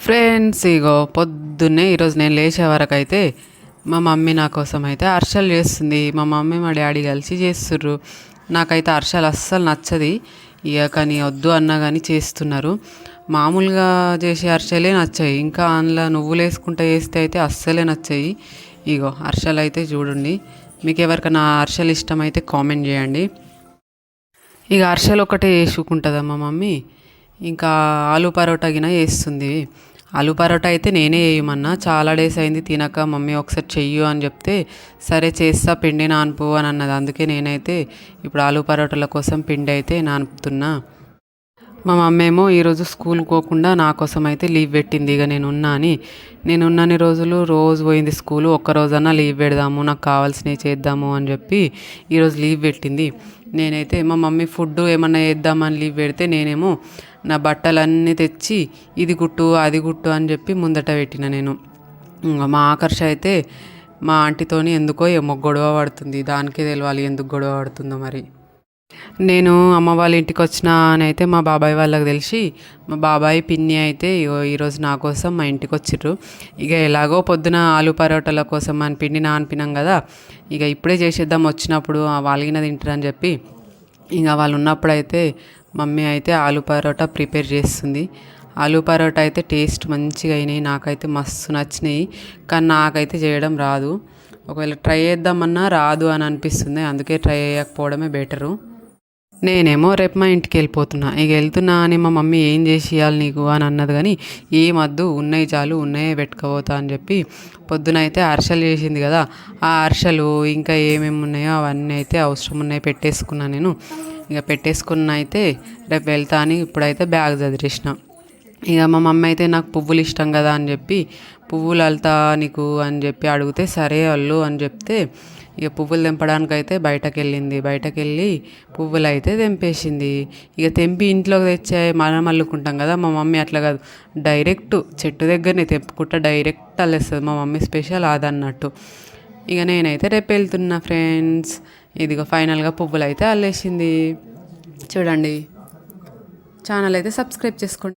Friends ఇగో పొద్దున్నే ఈరోజు నేను లేచే వరకు అయితే మా మమ్మీ నా కోసం అయితే అర్షలు చేస్తుంది. మా మమ్మీ మా డాడీ కలిసి చేస్తుర్రు. నాకైతే అర్షలు అస్సలు నచ్చది. ఇక కానీ వద్దు అన్నా కానీ చేస్తున్నారు. మామూలుగా చేసే అర్షలే నచ్చాయి. ఇంకా అందులో నువ్వులు వేసుకుంటా చేస్తే అయితే అస్సలే నచ్చాయి. ఇగో అర్షలు అయితే చూడండి. మీకు ఎవరికైనా అర్షలు ఇష్టమైతే కామెంట్ చేయండి. ఇక అర్షలు ఒకటే వేసుకుంటుందా మా మమ్మీ? ఇంకా ఆలు పరోటా గిన వేస్తుంది ఆలు పరోటా అయితే నేనే వేయమన్నా చాలా డేస్ అయింది తినక మమ్మీ ఒకసారి చెయ్యు అని చెప్తే సరే చేస్తా పిండి నానుపు అని అన్నది. అందుకే నేనైతే ఇప్పుడు ఆలు పరోటాల కోసం పిండి అయితే నానుపుతున్నా. మా మమ్మీ ఏమో ఈరోజు స్కూల్ పోకుండా నా కోసం అయితే లీవ్ పెట్టింది. ఇక నేను ఉన్నా అని. నేను ఉన్నన్ని రోజులు రోజు పోయింది స్కూల్. ఒక్కరోజన్నా లీవ్ పెడదాము నాకు కావాల్సినవి చేద్దాము అని చెప్పి ఈరోజు లీవ్ పెట్టింది. నేనైతే మా మమ్మీ ఫుడ్ ఏమన్నా చేద్దామని లీవ్ పెడితే నేనేమో నా బట్టలన్నీ తెచ్చి ఇది గుట్టు అది గుట్టు అని చెప్పి ముందట పెట్టిన నేను. మా ఆకర్ష అయితే మా ఆంటీతోని ఎందుకో ఏమో గొడవ పడుతుంది. దానికే తెలియాలి ఎందుకు గొడవ పడుతుందో మరి. నేను అమ్మ వాళ్ళ ఇంటికి వచ్చిన అని అయితే మా బాబాయ్ వాళ్ళకి తెలిసి మా బాబాయ్ పిన్ని అయితే ఈరోజు నా కోసం మా ఇంటికి వచ్చిర్రు. ఇక ఎలాగో పొద్దున ఆలు పరోటాల కోసం అని పిండి నానిపినాం కదా ఇక ఇప్పుడే చేసేద్దాం వచ్చినప్పుడు వాళ్ళగిన తింటారని చెప్పి ఇంకా వాళ్ళు ఉన్నప్పుడైతే మమ్మీ అయితే ఆలు పరోటా ప్రిపేర్ చేస్తుంది. ఆలు పరోటా అయితే టేస్ట్ మంచిగా అయినాయి నాకైతే మస్తు నచ్చినాయి కానీ నాకైతే చేయడం రాదు. ఒకవేళ ట్రై చేద్దామన్నా రాదు అని అనిపిస్తుంది అందుకే ట్రై చేయకపోవడమే బెటరు. నేనేమో రేపు మా ఇంటికి వెళ్ళిపోతున్నా. ఇక వెళ్తున్నా అని మా మమ్మీ ఏం చేసి ఇవ్వాలి నీకు అని అన్నది కానీ ఏమద్దు ఉన్నాయి చాలు ఉన్నాయే పెట్టుకోపోతా అని చెప్పి పొద్దున అయితే అరిసెలు చేసింది కదా. ఆ అరిసెలు ఇంకా ఏమేమి ఉన్నాయో అవన్నీ అయితే అవసరం ఉన్నాయి పెట్టేసుకున్నా నేను. ఇక పెట్టేసుకున్న అయితే రేపు వెళ్తా అని ఇప్పుడైతే బ్యాగ్ చదివేసిన. ఇక మా మమ్మీ అయితే నాకు పువ్వులు ఇష్టం కదా అని చెప్పి పువ్వులు అల్తా నీకు అని చెప్పి అడిగితే సరే అల్లు అని చెప్తే ఇక పువ్వులు తెంపడానికి అయితే బయటకు వెళ్ళింది బయటకు వెళ్ళి పువ్వులు అయితే తెంపేసింది. ఇక తెంపి ఇంట్లోకి తెచ్చే మనం అల్లుకుంటాం కదా మా మమ్మీ అట్లా కాదు. డైరెక్ట్ చెట్టు దగ్గరనే తెంపుకుంటా డైరెక్ట్ అల్లేస్తుంది. మా మమ్మీ స్పెషల్ అదన్నట్టు. ఇక నేనైతే రేపు వెళ్తున్నా ఫ్రెండ్స్. ఇదిగో ఫైనల్గా పువ్వులు అయితే అల్లేసింది. చూడండి. ఛానల్ అయితే సబ్స్క్రైబ్ చేసుకోండి.